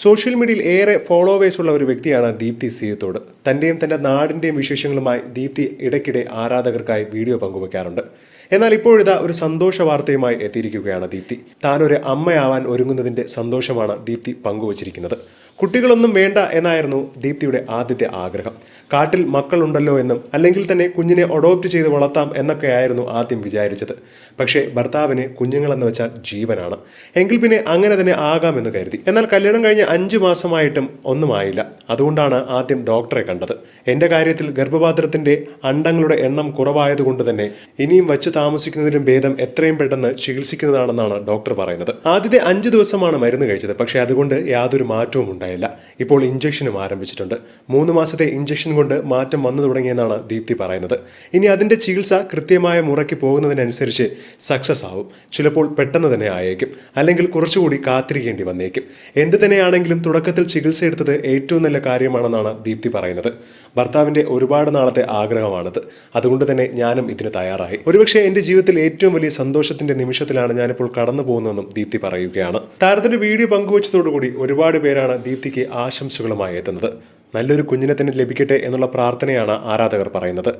Social മീഡിയയിൽ ഏറെ followers ഉള്ള ഒരു വ്യക്തിയാണ് ദീപ്തി സീയത്തോട് തന്റെയും തന്റെ നാടിന്റെയും വിശേഷങ്ങളുമായി ദീപ്തി ഇടയ്ക്കിടെ ആരാധകർക്കായി വീഡിയോ പങ്കുവെക്കാറുണ്ട്. എന്നാൽ ഇപ്പോഴിതാ ഒരു സന്തോഷ വാർത്തയുമായി എത്തിയിരിക്കുകയാണ് ദീപ്തി. താനൊരു അമ്മയാവാൻ ഒരുങ്ങുന്നതിന്റെ സന്തോഷമാണ് ദീപ്തി പങ്കുവച്ചിരിക്കുന്നത്. കുട്ടികളൊന്നും വേണ്ട എന്നായിരുന്നു ദീപ്തിയുടെ ആദ്യത്തെ ആഗ്രഹം. കാട്ടിൽ മക്കളുണ്ടല്ലോ എന്നും അല്ലെങ്കിൽ തന്നെ കുഞ്ഞിനെ അഡോപ്റ്റ് ചെയ്ത് വളർത്താം എന്നൊക്കെയായിരുന്നു ആദ്യം വിചാരിച്ചത്. പക്ഷേ ഭർത്താവിന് കുഞ്ഞുങ്ങളെന്ന് വെച്ചാൽ ജീവനാണ്. എങ്കിൽ പിന്നെ അങ്ങനെ തന്നെ ആകാമെന്ന് കരുതി. എന്നാൽ കല്യാണം കഴിഞ്ഞ് അഞ്ചു മാസമായിട്ടും ഒന്നുമായില്ല അതുകൊണ്ടാണ് ആദ്യം ഡോക്ടറെ കണ്ടത്. എന്റെ കാര്യത്തിൽ ഗർഭപാത്രത്തിന്റെ അണ്ടങ്ങളുടെ എണ്ണം കുറവായതുകൊണ്ട് തന്നെ ഇനിയും വച്ച് താമസിക്കുന്നതിലും ഭേദം എത്രയും പെട്ടെന്ന് ചികിത്സിക്കുന്നതാണെന്നാണ് ഡോക്ടർ പറയുന്നത്. ആദ്യത്തെ അഞ്ച് ദിവസമാണ് മരുന്ന് കഴിച്ചത്. പക്ഷേ അതുകൊണ്ട് യാതൊരു മാറ്റവും ഉണ്ടായില്ല. ഇപ്പോൾ ഇഞ്ചക്ഷനും ആരംഭിച്ചിട്ടുണ്ട്. മൂന്ന് മാസത്തെ ഇഞ്ചക്ഷൻ കൊണ്ട് മാറ്റം വന്നു തുടങ്ങിയെന്നാണ് ദീപ്തി പറയുന്നത്. ഇനി അതിന്റെ ചികിത്സ കൃത്യമായ മുറയ്ക്ക് പോകുന്നതിനനുസരിച്ച് സക്സസ് ആവും. ചിലപ്പോൾ പെട്ടെന്ന് തന്നെ ആയേക്കും. അല്ലെങ്കിൽ കുറച്ചുകൂടി കാത്തിരിക്കേണ്ടി വന്നേക്കും. എന്ത് തന്നെയാണെങ്കിലും തുടക്കത്തിൽ ചികിത്സ എടുത്തത് ഏറ്റവും നല്ല കാര്യമാണെന്നാണ് ദീപ്തി പറയുന്നത്. ഭർത്താവിന്റെ ഒരുപാട് നാളത്തെ ആഗ്രഹമാണിത്. അതുകൊണ്ട് തന്നെ ഞാനും ഇതിന് തയ്യാറായി. ഒരുപക്ഷെ എന്റെ ജീവിതത്തിൽ ഏറ്റവും വലിയ സന്തോഷത്തിന്റെ നിമിഷത്തിലാണ് ഞാനിപ്പോൾ കടന്നു പോകുന്നതെന്നും ദീപ്തി പറയുകയാണ്. താരത്തിന്റെ വീഡിയോ പങ്കുവച്ചതോടുകൂടി ഒരുപാട് പേരാണ് ദീപ്തിക്ക് ആശംസകളുമായി എത്തുന്നത്. നല്ലൊരു കുഞ്ഞിനെ തന്നെ ലഭിക്കട്ടെ എന്നുള്ള പ്രാർത്ഥനയാണ് ആരാധകർ പറയുന്നത്.